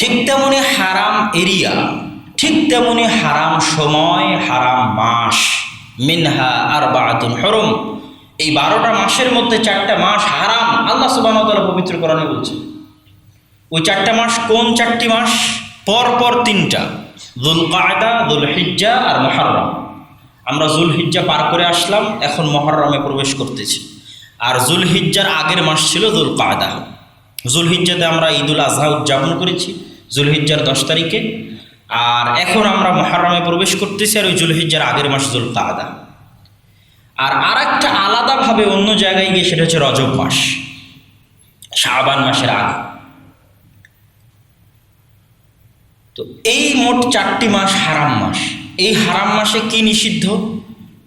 ঠিক তেমনি হারাম এরিয়া, ঠিক তেমনি হারাম সময়, হারাম মাস, মিনহা আর বাহাতুন হরম। এই বারোটা মাসের মধ্যে চারটা মাস হারাম, আল্লাহ সুবাহ পবিত্র কোরআনে বলছে। ওই চারটা মাস কোন চারটি মাস? পর পর তিনটা দুল কায়দা দুল হিজ্জা আর মহরম আমরা জুল হিজ্জা পার করে আসলাম, এখন মহরমে প্রবেশ করতেছি। আর জুল হিজ্জার আগের মাস ছিল দুল কায়দা জুল হিজ্জাতে আমরা ঈদুল আজহা উদযাপন করেছি। জুল হিজ্জার দশ তারিখে। আর এখন আমরা মহরমে প্রবেশ করতেছি আর ওই জুল হিজ্জার আগের মাস জুল কায়দা আর আর একটা আলাদাভাবে অন্য জায়গায় গিয়ে সেটা হচ্ছে রজব মাস, শাবান মাসের আগে। তো এই মোট চারটি মাস হারাম মাস। এই হারাম মাসে কি নিষিদ্ধ?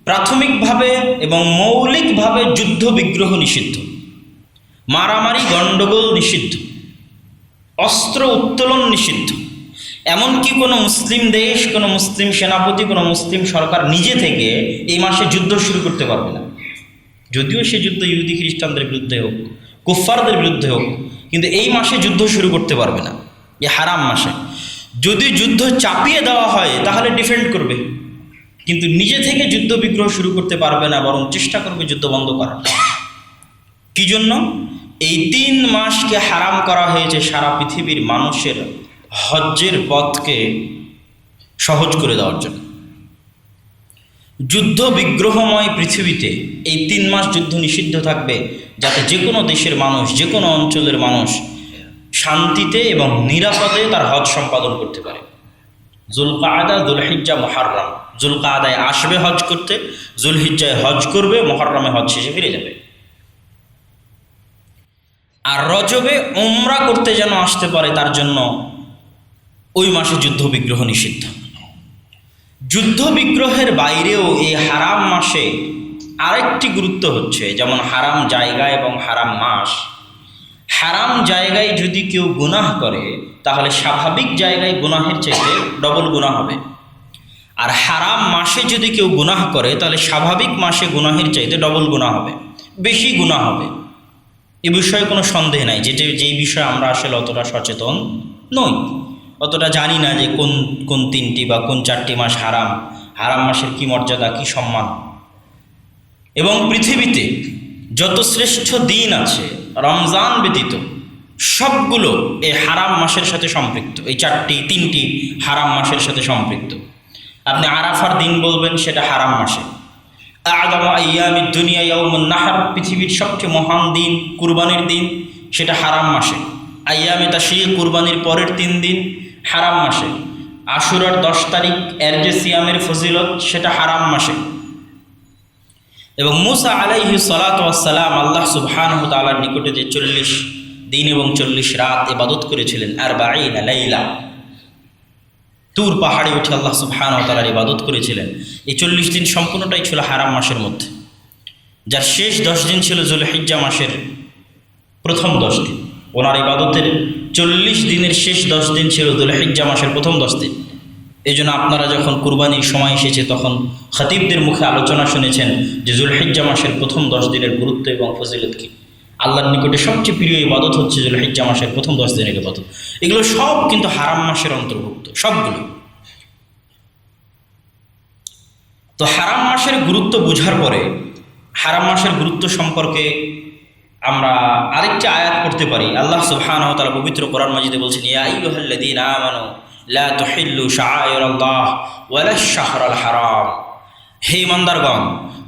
প্রাথমিকভাবে এবং মৌলিকভাবে যুদ্ধ বিগ্রহ নিষিদ্ধ। মারামারি গণ্ডগোল নিষিদ্ধ। অস্ত্র উত্তোলন নিষিদ্ধ। এমনকি কোনো মুসলিম দেশ, কোনো মুসলিম সেনাপতি, কোনো মুসলিম সরকার নিজে থেকে এই মাসে যুদ্ধ শুরু করতে পারবে না। যদিও সে যুদ্ধ ইহুদি খ্রিস্টানদের বিরুদ্ধে হোক, কুফফারদের বিরুদ্ধে হোক, কিন্তু এই মাসে যুদ্ধ শুরু করতে পারবে না এই হারাম মাসে। যদি যুদ্ধ চাপিয়ে দেওয়া হয়, তাহলে ডিফেন্ড করবে। কিন্তু নিজে থেকে যুদ্ধ বিগ্রহ শুরু করতে পারবে না, বরং চেষ্টা করবে যুদ্ধ বন্ধ করার। কি জন্য? এই তিন মাসকে হারাম করা হয়েছে সারা পৃথিবীর মানুষের হজ্জের পথকে সহজ করে দেওয়ার জন্য। যুদ্ধ বিগ্রহময় পৃথিবীতে এই তিন মাস যুদ্ধ নিষিদ্ধ থাকবে যাতে যে কোনো দেশের মানুষ, যে কোনো অঞ্চলের মানুষ শান্তিতে এবং নিরাপদে তার হজ সম্পাদন করতে পারে। জুলকায়দা, জুলহিজ্জা মহারম জুলকায়দায় আসবে হজ করতে, জুলহিজ্জায় হজ করবে মহরমে হজ শেষে ফিরে যাবে। আর রজবে ওমরা করতে যেন আসতে পারে তার জন্য ওই মাসে যুদ্ধ বিগ্রহ নিষিদ্ধ। যুদ্ধ বিগ্রহের বাইরেও এই হারাম মাসে আরেকটি গুরুত্ব হচ্ছে, যেমন হারাম জায়গা এবং হারাম মাস। হারাম জায়গায় যদি কেউ গুনাহ করে, তাহলে স্বাভাবিক জায়গায় গুনাহের চাইতে ডবল গুনাহ হবে। আর হারাম মাসে যদি কেউ গুনাহ করে, তাহলে স্বাভাবিক মাসে গুনাহের চাইতে ডবল গুণা হবে, বেশি গুনাহ হবে। এ বিষয়ে কোনো সন্দেহ নাই। যেটা, যেই বিষয়ে আমরা আসলে অতটা সচেতন নই। অতটা জানি না যে কোন কোন তিনটি বা কোন চারটি মাস হারাম। হারাম মাসের কি মর্যাদা, কি সম্মান। এবং পৃথিবীতে যত শ্রেষ্ঠ দিন আছে, রমজান ব্যতীত সবগুলো এই হারাম মাসের সাথে সম্পৃক্ত। এই চারটি, তিনটি হারাম মাসের সাথে সম্পৃক্ত। আপনি আরাফার দিন বলবেন, সেটা হারাম মাসে। আদম আয়ামি দুনিয়া ইয়াউমুন নাহার, পৃথিবীর সবচেয়ে মহান দিন, কুরবানির দিন, সেটা হারাম মাসে। আয়ামে তাশিয়ে কুরবানির পরের তিন দিন, হারাম মাসে। আশুরার দশ তারিখ এর যে সিয়ামের ফজিলত, সেটা হারাম মাসে। এবং মুসা আলাইহি সালাতাম আল্লাহ সুবহান তালার নিকটে যে চল্লিশ দিন এবং চল্লিশ রাত ইবাদত করেছিলেন আর বাইন লাইলা। তুর পাহাড়ে উঠে আল্লাহ সুবহান তালার ইবাদত করেছিলেন। এই চল্লিশ দিন সম্পূর্ণটাই ছিল হারাম মাসের মধ্যে। যার শেষ দশ দিন ছিল জুলহিজ্জা মাসের প্রথম দশ দিন। ওনার ইবাদতের চল্লিশ দিনের শেষ দশ দিন ছিল জুলহিজ্জা মাসের প্রথম দশ দিন। এই জন্য আপনারা যখন কুরবানির সময় এসেছে, তখন খতিবদের মুখে আলোচনা শুনেছেন যে জুলহিজ্জা মাসের প্রথম দশ দিনের গুরুত্ব এবং ফজিলত কী। আল্লাহর নিকটে সবচেয়ে প্রিয় ইবাদত হচ্ছে জুলহিজ্জা মাসের প্রথম দশ দিনের ইবাদত। এগুলো সব কিন্তু হারাম মাসের অন্তর্ভুক্ত। সবগুলো। তো হারাম মাসের গুরুত্ব বোঝার পরে, হারাম মাসের গুরুত্ব সম্পর্কে আমরা আরেকটি আয়াত করতে পারি। আল্লাহ সুবহানাহু ওয়া তাআলা পবিত্র কোরআন মাজিদে বলছেন, ইয়া আইয়ুহাল্লাযীনা আমানু, লা তুহিল্লু শাআইরাল্লাহ ওয়ালা শাহরাল হারাম। হে ইমানদারগণ,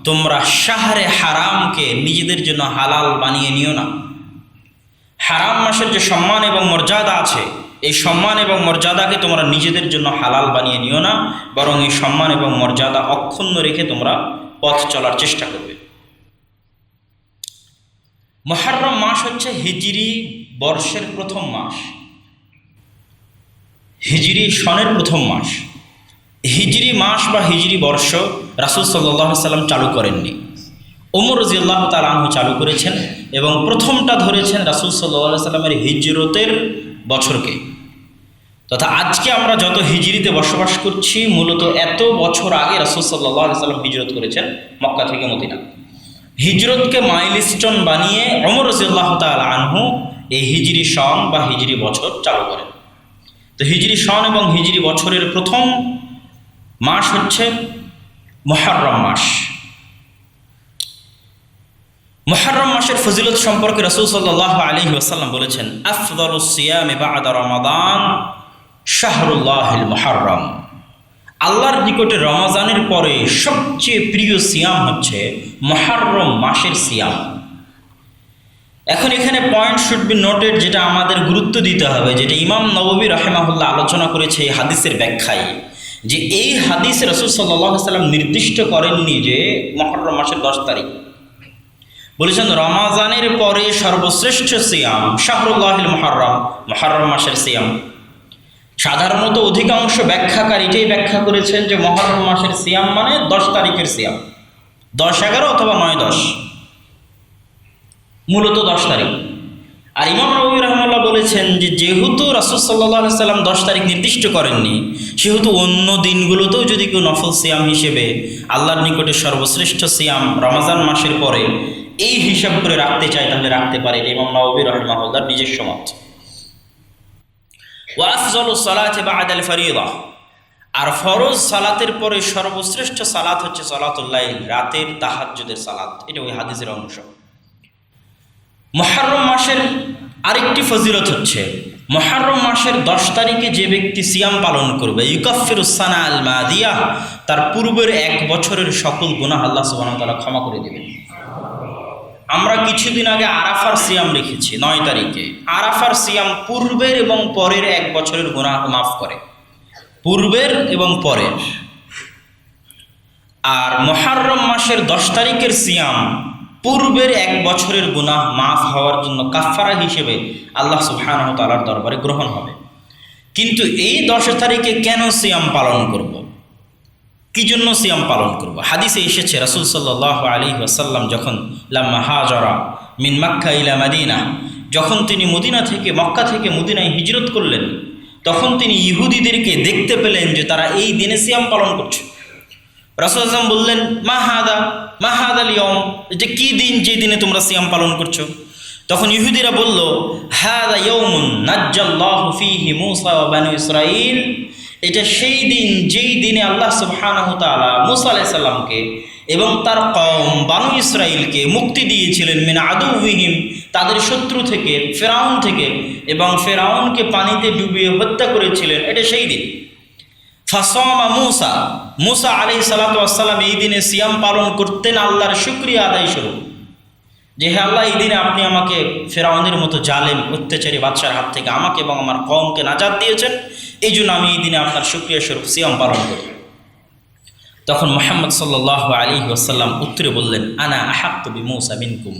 তোমরা শাহরে হারামকে নিজেদের জন্য হালাল বানিয়ে নিও না। হারাম মাসের যে সম্মান এবং মর্যাদা আছে এই সম্মান এবং মর্যাদাকে তোমরা নিজেদের জন্য হালাল বানিয়ে নিও না, বরং এই সম্মান এবং মর্যাদা অক্ষুণ্ণ রেখে তোমরা পথ চলার চেষ্টা করবে। মহারম মাস হচ্ছে হিজিরি বর্ষের প্রথম মাস। হিজিরি সনের প্রথম মাস। হিজরি মাস বা হিজরি বর্ষ রাসুল সাল্লাহ সাল্লাম চালু করেননি। ওমর রাজিউল্লাহ তালাহু চালু করেছেন এবং প্রথমটা ধরেছেন রাসুল সাল্লাহ সাল্লামের হিজরতের বছরকে। তথা আজকে আমরা যত হিজরিতে বসবাস করছি, মূলত এত বছর আগে রাসুল সাল্লাম হিজরত করেছেন মক্কা থেকে মদিনা। হিজরতকে মাইলস্টোন বানিয়ে অমর রাজিউল্লাহ তাল আনহু এই হিজরি সন বা হিজরি বছর চালু করেন। তো হিজরি সন এবং হিজরি বছরের প্রথম মাস হচ্ছে মহারম মাস। মহারম মাসের ফজিলত সম্পর্কে রসুল সাল্লাহ আলী ওসাল্লাম বলেছেন আফদল সিয়াম বাদা রমাদান। শাহরুল্লাহিল মহারম আল্লাহর নিকটে রমাজানের পরে সবচেয়ে প্রিয় সিয়াম হচ্ছে মহারম মাসের সিয়াম। এখন এখানে পয়েন্ট শুড বি নোটেড যেটা আমাদের গুরুত্ব দিতে হবে, যেটা ইমাম নববী রহেমাহুল্লাহ আলোচনা করেছে এই হাদিসের ব্যাখ্যায়, যে এই হাদিস রসুল সাল্লাহ সাল্লাম নির্দিষ্ট করেননি যে মহরম মাসের দশ তারিখ। বলেছেন, রমাজানের পরে সর্বশ্রেষ্ঠ সিয়াম শাহরুল্লাহিল মহরম মহরম মাসের সিয়াম। সাধারণত অধিকাংশ ব্যাখ্যাকার এটাই ব্যাখ্যা করেছেন যে মহরম মাসের সিয়াম মানে দশ তারিখের সিয়াম। দশ এগারো অথবা নয় দশ। মূলত দশ তারিখ। আর ইমাম রবি রহমাল্লাহ বলেছেন যে যেহেতু রাসুল সাল্লাহ সাল্লাম দশ তারিখ নির্দিষ্ট করেননি, সেহেতু অন্য দিনগুলোতেও যদি কেউ নফল সিয়াম হিসেবে আল্লাহর নিকটে সর্বশ্রেষ্ঠ সিয়াম রমাজান মাসের পরে এই হিসাব করে রাখতে চায়, তাহলে রাখতে পারে। ইমাম নবী রহমাহুল্লাহর নিজস্ব মত। আর ফরজ সালাতের পরে সর্বশ্রেষ্ঠ সালাত হচ্ছে সালাতুল্লাহ রাতের সালাত। এটা ওই হাদিসের অংশ। মহারম মাসের আরেকটি ফজিলত হচ্ছে মহারম মাসের দশ তারিখে যে ব্যক্তি সিয়াম পালন করবে, ইউকাফির উসানা আল মাদিয়া, তার পূর্বের এক বছরের সকল গুনাহ আল্লাহ ক্ষমা করে দেবেন। আমরা কিছুদিন আগে আরাফার সিয়াম রেখেছি নয় তারিখে। আরাফার সিয়াম পূর্বের এবং পরের এক বছরের গুনাহ মাফ করে। পূর্বের এবং পরের। আর মহারম মাসের দশ তারিখের সিয়াম পূর্বের এক বছরের গুনাহ মাফ হওয়ার জন্য কাফারা হিসেবে আল্লাহ সুবহানাহু তাআলার দরবারে গ্রহণ হবে। কিন্তু এই দশ তারিখে কেন সিয়াম পালন করব। কি জন্য সিয়াম পালন করব? হাদিসে এসেছে, রাসুল সাল্লাহ আলী ওয়াসাল্লাম যখন, লাম্মা হাজরা মিন মাক্কা ইলা মাদিনা যখন তিনি মদিনা থেকে, মক্কা থেকে মদিনায় হিজরত করলেন, তখন তিনি ইহুদিদেরকে দেখতে পেলেন যে তারা এই দিনে সিয়াম পালন করছে। রাসুল আসলাম বললেন, মা হাদা, মা হাদ আলিয়ম যে কী দিন যে দিনে তোমরা সিয়াম পালন করছ? তখন ইহুদিরা বলল, হাদা ইয়ৌমুন নাজ্জাল্লাহু ফীহি মূসা বানু ইসরাঈল এটা সেই দিন, যেই দিনে আল্লাহ সুবহানাহু তাআলা মূসা আলাইহিস সালামকে এবং তার কওম বানু ইসরাইলকে মুক্তি দিয়েছিলেন মিন আদুবিহিম তাদের শত্রু থেকে, ফেরাউন থেকে এবং ফেরাউনকে পানিতে ডুবিয়ে হত্যা করেছিলেন। এটা সেই দিন। ফাসমা মুসা মুসা আলি সালাতাম এই দিনে সিয়াম পালন করতেন আল্লাহর শুক্রিয়া আদায় স্বরূপ। যে হে আল্লাহ, এই দিনে আপনি আমাকে ফেরাউনের মতো জালেম, অত্যাচারী বাচ্চার হাত থেকে আমাকে এবং আমার কমকে নাজাদ দিয়েছেন। এই জন্য আমি এই দিনে আপনার শুক্রিয়া স্বরূপ সিয়াম পালন করি। তখন মোহাম্মদ সাল্লাহ আলী ওসাল্লাম উত্তরে বললেন, আনা আহাক্তবি মৌসা মিনকুম।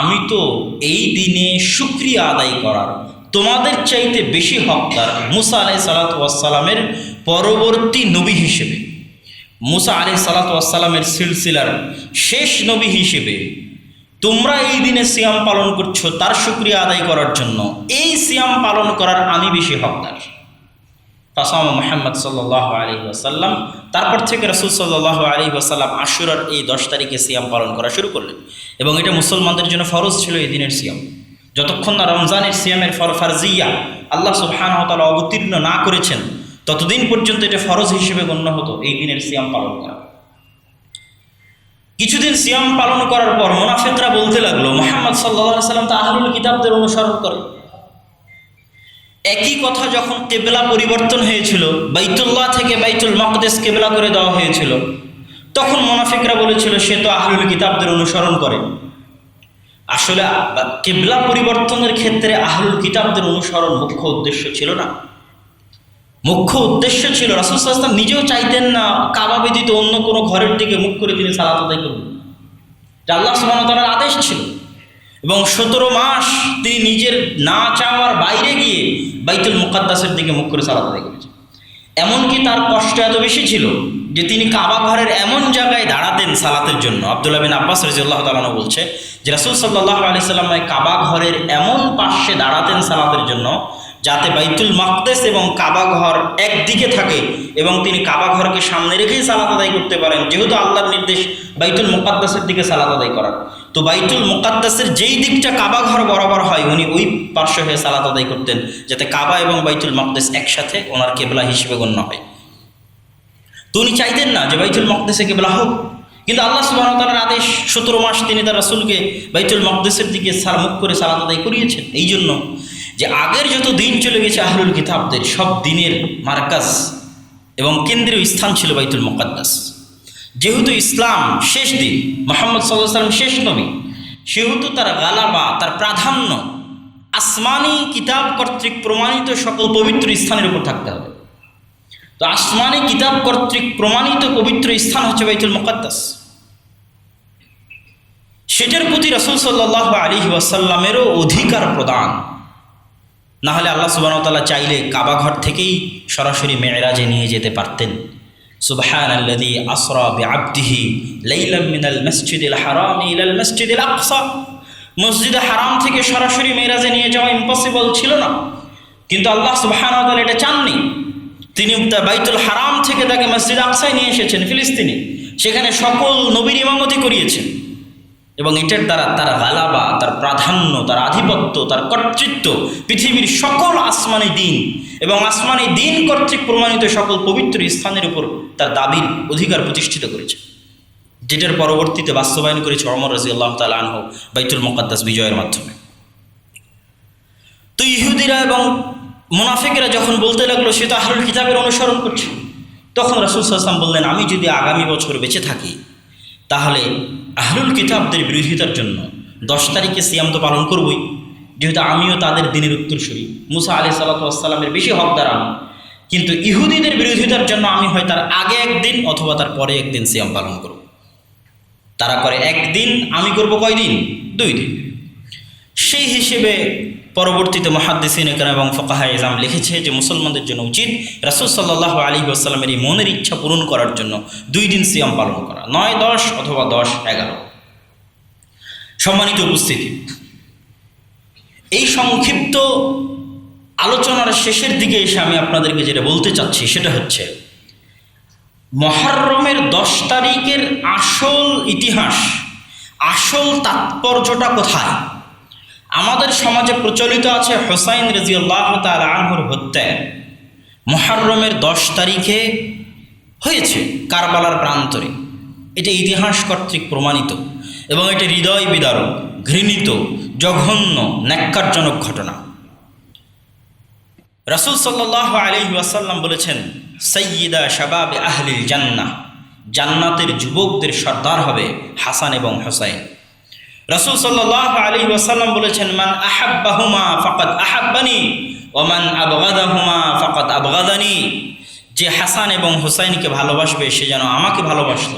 আমি তো এই দিনে শুক্রিয়া আদায় করার, তোমাদের চাইতে বেশি হকদার মুসা আলাই সালাতামের পরবর্তী নবী হিসেবে। মুসা আলি সালাতামের সিলসিলার শেষ নবী হিসেবে তোমরা এই দিনে সিয়াম পালন করছ তার শুক্রিয়া আদায় করার জন্য। এই সিয়াম পালন করার আমি বেশি হকদার। ফাসাম মোহাম্মদ সাল্লাহ আলী ওয়াসাল্লাম, তারপর থেকে রসুল সাল্লাহ আলী ওয়াসাল্লাম আশুরার এই দশ তারিখে সিয়াম পালন করা শুরু করলেন। এবং এটা মুসলমানদের জন্য ফরজ ছিল এই দিনের সিয়াম। যতক্ষণ না রমজানের সিয়ামের ফর ফারজিয়া আল্লাহ সুবহান তালা অবতীর্ণ না করেছেন, ততদিন পর্যন্ত এটা ফরজ হিসেবে গণ্য হতো এই দিনের সিয়াম পালন করা। কিছুদিন সিয়াম পালন করার পর মোনাফেকরা বলতে লাগল, মোহাম্মদ সাল্লাহ সাল্লাম তো আহলুল কিতাবদের অনুসরণ করে। একই কথা যখন কেবলা পরিবর্তন হয়েছিল, বাইতুল্লাহ থেকে বাইতুল মকদেশ কেবলা করে দেওয়া হয়েছিল, তখন মোনাফিকরা বলেছিল, সে তো আহলুল কিতাবদের অনুসরণ করে। আসলে কেবলা পরিবর্তনের ক্ষেত্রে আহলুল কিতাবদের অনুসরণ মুখ্য উদ্দেশ্য ছিল না। মুখ্য উদ্দেশ্য ছিল, রাসুল সাল্লাম নিজেও চাইতেন না কাবা ব্যতীত অন্য কোনো ঘরের দিকে মুখ করে তিনি সালাত করবেন। আল্লাহ সুবাহতালার আদেশ ছিল। এবং সতেরো মাস তিনি নিজের না চাওয়ার বাইরে গিয়ে বাইতুল মুকাদ্দাসের দিকে মুখ করে সালাত আদায় করেছেন এমনকি তার কষ্ট এত বেশি ছিল যে তিনি কাবা ঘরের এমন জায়গায় দাঁড়াতেন সালাতের জন্য। আবদুল্লাহ বিন আব্বাস রাজিউল্লাহ তালানো বলছে যে রাসুল সাল্লাহ আলি সাল্লামায় কাবা ঘরের এমন পাশে দাঁড়াতেন সালাতের জন্য যাতে বাইতুল মাকদেস এবং কাবা ঘর একদিকে থাকে এবং তিনি কাবা ঘরকে সামনে রেখেই সালাত আদায় করতে পারেন। যেহেতু আল্লাহর নির্দেশ বাইতুল মুকাদ্দাসের দিকে সালাত আদায় করার। তো বাইতুল মোকাদ্দাসের যেই দিকটা কাবা ঘর বরাবর হয়, উনি ওই পার্শ্ব হয়ে সালাত আদায় করতেন, যাতে কাবা এবং বাইতুল মকদেস একসাথে ওনার কেবলা হিসেবে গণ্য হয়। তো উনি চাইতেন না যে বাইতুল মকদেসে কেবলা হোক, কিন্তু আল্লাহ সুবাহতালার আদেশ, সতেরো মাস তিনি তার রাসুলকে বাইতুল মকদেসের দিকে সার মুখ করে সালাত আদায় করিয়েছেন। এই জন্য যে আগের যত দিন চলে গেছে আহলুল কিতাবদের, সব দিনের মার্কাজ এবং কেন্দ্রীয় স্থান ছিল বাইতুল মোকাদ্দাস। যেহেতু ইসলাম শেষ দিন, মোহাম্মদ সাল্লাম শেষ নবী, সেহেতু তার গালাবা তার প্রাধান্য আসমানি কিতাব কর্তৃক প্রমাণিত সকল পবিত্র স্থানের উপর থাকতে হবে। তো আসমানি কিতাব কর্তৃক প্রমাণিত পবিত্র স্থান হচ্ছে বাইতুল মোকাদ্দাস। সেটার প্রতি রসুল সাল্লাহ আলী ওয়াসাল্লামেরও অধিকার প্রদান। নাহলে আল্লাহ সুবাহতাল্লাহ চাইলে কাবাঘর থেকেই সরাসরি মেয়েরাজে নিয়ে যেতে পারতেন। আল্লাদি আসরা বিআবদিহি লাইলাম মিনাল মসজিদিল হারাম ইলাল মসজিদিল আকসা। মসজিদে হারাম থেকে সরাসরি মেয়েরাজে নিয়ে যাওয়া ইম্পসিবল ছিল না। কিন্তু আল্লাহ সুবহান এটা চাননি। তিনি বাইতুল হারাম থেকে তাকে মসজিদ আকসায় নিয়ে এসেছেন ফিলিস্তিনি। সেখানে সকল নবীর ইমামতি করিয়েছেন। এবং এটার দ্বারা তার গালাবা তার প্রাধান্য, তার আধিপত্য, তার কর্তৃত্ব, পৃথিবীর সকল আসমানি দিন এবং আসমানি দিন কর্তৃক প্রমাণিত সকল পবিত্র স্থানের উপর তার দাবির অধিকার প্রতিষ্ঠিত করেছে। যেটার পরবর্তীতে বাস্তবায়ন করেছে অমর রাজি আল্লাহ তাল আনহ বাইতুল মোকাদ্দাস বিজয়ের মাধ্যমে। তো ইহুদিরা এবং মুনাফিকেরা যখন বলতে লাগল, সে তো আহরুল কিতাবের অনুসরণ করছে। তখন রাসুল সাল্লাম বললেন, আমি যদি আগামী বছর বেঁচে থাকি, তাহলে আহলুল কিতাবদের বিরোধিতার জন্য দশ তারিখে সিয়াম তো পালন করবই। যেহেতু আমিও তাদের দিনের উত্তরসূরি। মুসা আলি সাল্লাতামের বেশি হকদার আমি। কিন্তু ইহুদিদের বিরোধিতার জন্য আমি হয় তার আগে একদিন অথবা তার পরে একদিন সিয়াম পালন করব। তারা করে একদিন, আমি করব কয়দিন? দুই দিন। সেই হিসেবে পরবর্তীতে মহাদ্দিসিন এবং ফকাহা ইসলাম লিখেছে যে মুসলমানদের জন্য উচিত রাসুল সাল্লাহ আলী আসসালামের এই মনের ইচ্ছা পূরণ করার জন্য দুই দিন সিয়াম পালন করা, নয়, দশ অথবা দশ, এগারো। সম্মানিত উপস্থিতি, এই সংক্ষিপ্ত আলোচনার শেষের দিকে এসে আমি আপনাদেরকে যেটা বলতে চাচ্ছি সেটা হচ্ছে, মহরমের দশ তারিখের আসল ইতিহাস, আসল তাৎপর্যটা কোথায়? আমাদের সমাজে প্রচলিত আছে হোসাইন রাজিউল্লাহ তাল আনহুর হত্যা। মহারমের দশ তারিখে হয়েছে কারবালার প্রান্তরে। এটা ইতিহাস কর্তৃক প্রমাণিত এবং এটি হৃদয় বিদারক, ঘৃণিত, জঘন্য, ন্যাক্কারজনক ঘটনা। রাসুল সাল্লাহ আলি ওয়াসাল্লাম বলেছেন সৈয়দা শাবাব আহলিল জান্না জান্নাতের যুবকদের সর্দার হবে হাসান এবং হোসাইন। রসুল সাল্লাহ আলী ওয়াসাল্লাম বলেছেন, মান আহাব্বাহুমা ফকত আহাব্বানি ওমান আবগাদাহুমা ফকত আবগাদানি। যে হাসান এবং হুসাইনকে ভালোবাসবে, সে যেন আমাকে ভালোবাসত।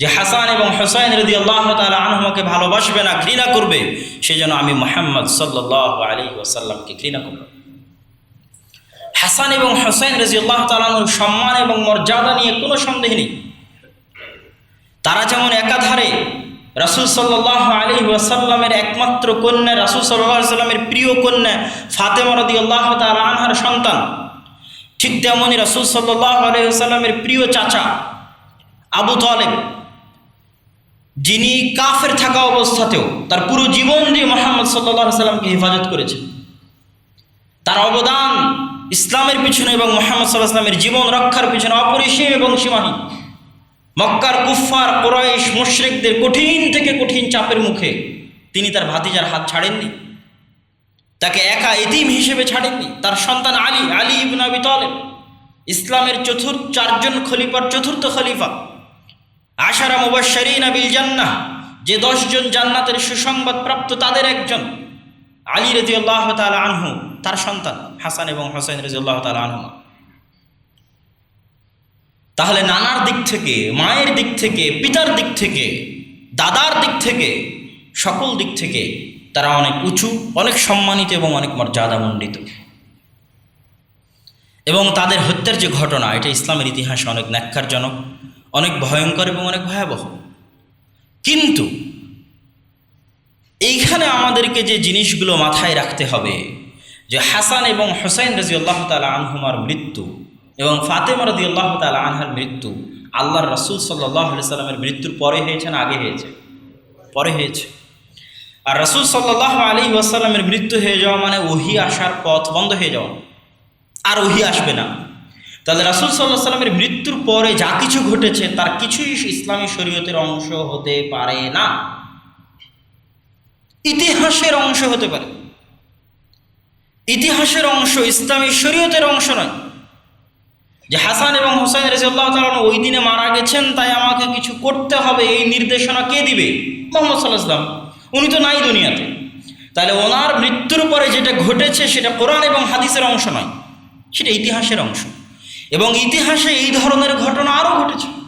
যে হাসান এবং হোসাইন রদি আল্লাহ তালা আনহুমাকে ভালোবাসবে না, ঘৃণা করবে, সে যেন আমি মোহাম্মদ সাল্লাহ আলী ওয়াসাল্লামকে ঘৃণা করব হাসান এবং হোসাইন রাজি আল্লাহ তালানুর সম্মান এবং মর্যাদা নিয়ে কোনো সন্দেহ নেই। তারা যেমন একাধারে রাসুল সাল্লাহ আলী ওয়াসাল্লামের একমাত্র কন্যা, রাসুল সাল্লাহ সাল্লামের প্রিয় কন্যা ফাতেমা রদি আল্লাহ তালা আনহার সন্তান। ঠিক তেমনই রাসুল সাল্লাহ আলী সাল্লামের প্রিয় চাচা আবু তালেব, যিনি কাফের থাকা অবস্থাতেও তার পুরো জীবন দিয়ে মোহাম্মদ সাল্লাহ সাল্লামকে হেফাজত করেছেন। তার অবদান ইসলামের পিছনে এবং মোহাম্মদ সাল্লাহ সাল্লামের জীবন রক্ষার পিছনে অপরিসীম এবং সীমাহীন। মক্কার কুফার কোরাইশ মুশ্রিকদের কঠিন থেকে কঠিন চাপের মুখে তিনি তার ভাতিজার হাত ছাড়েননি। তাকে একা এতিম হিসেবে ছাড়েননি। তার সন্তান আলী আলী ইবন আবি ইসলামের চতুর্থ চারজন খলিফার চতুর্থ খলিফা। আশারা মুবাশশারিন আবিল জান্নাহ, যে দশজন জান্নাতের সুসংবাদ প্রাপ্ত তাদের একজন। আলী রাজি আল্লাহ তালা আনহু, তার সন্তান হাসান এবং হোসেন রাজি আল্লাহ তালা আনহুমা। তাহলে নানার দিক থেকে, মায়ের দিক থেকে, পিতার দিক থেকে, দাদার দিক থেকে, সকল দিক থেকে তারা অনেক উঁচু, অনেক সম্মানিত এবং অনেক মর্যাদামণ্ডিত এবং তাদের হত্যার যে ঘটনা, এটা ইসলামের ইতিহাসে অনেক ন্যাক্কারজনক, অনেক ভয়ঙ্কর এবং অনেক ভয়াবহ। কিন্তু এইখানে আমাদেরকে যে জিনিসগুলো মাথায় রাখতে হবে, যে হাসান এবং হোসাইন রাজি আল্লাহ তালা আনহুমার মৃত্যু এবং ফাতেমা রদি আল্লাহ তালা আনহার মৃত্যু আল্লাহর রসুল সাল্লাহ সাল্লামের মৃত্যুর পরে হয়েছে না আগে হয়েছে? পরে হয়েছে। আর রসুল সাল্লাহ আলী ওয়াসাল্লামের মৃত্যু হয়ে যাওয়া মানে ওহি আসার পথ বন্ধ হয়ে যাওয়া। আর ওহি আসবে না। তাহলে রাসুল সাল্লাহ সাল্লামের মৃত্যুর পরে যা কিছু ঘটেছে তার কিছুই ইসলামী শরীয়তের অংশ হতে পারে না। ইতিহাসের অংশ হতে পারে। ইতিহাসের অংশ ইসলামী শরীয়তের অংশ নয়। যে হাসান এবং হোসেন রেজিউল্লাহ তালন ওই দিনে মারা গেছেন, তাই আমাকে কিছু করতে হবে, এই নির্দেশনা কে দিবে? মোহাম্মদ সাল্লাহ ইসলাম উনি তো নাই দুনিয়াতে। তাহলে ওনার মৃত্যুর পরে যেটা ঘটেছে, সেটা কোরআন এবং হাদিসের অংশ নয়, সেটা ইতিহাসের অংশ। এবং ইতিহাসে এই ধরনের ঘটনা আরও ঘটেছে।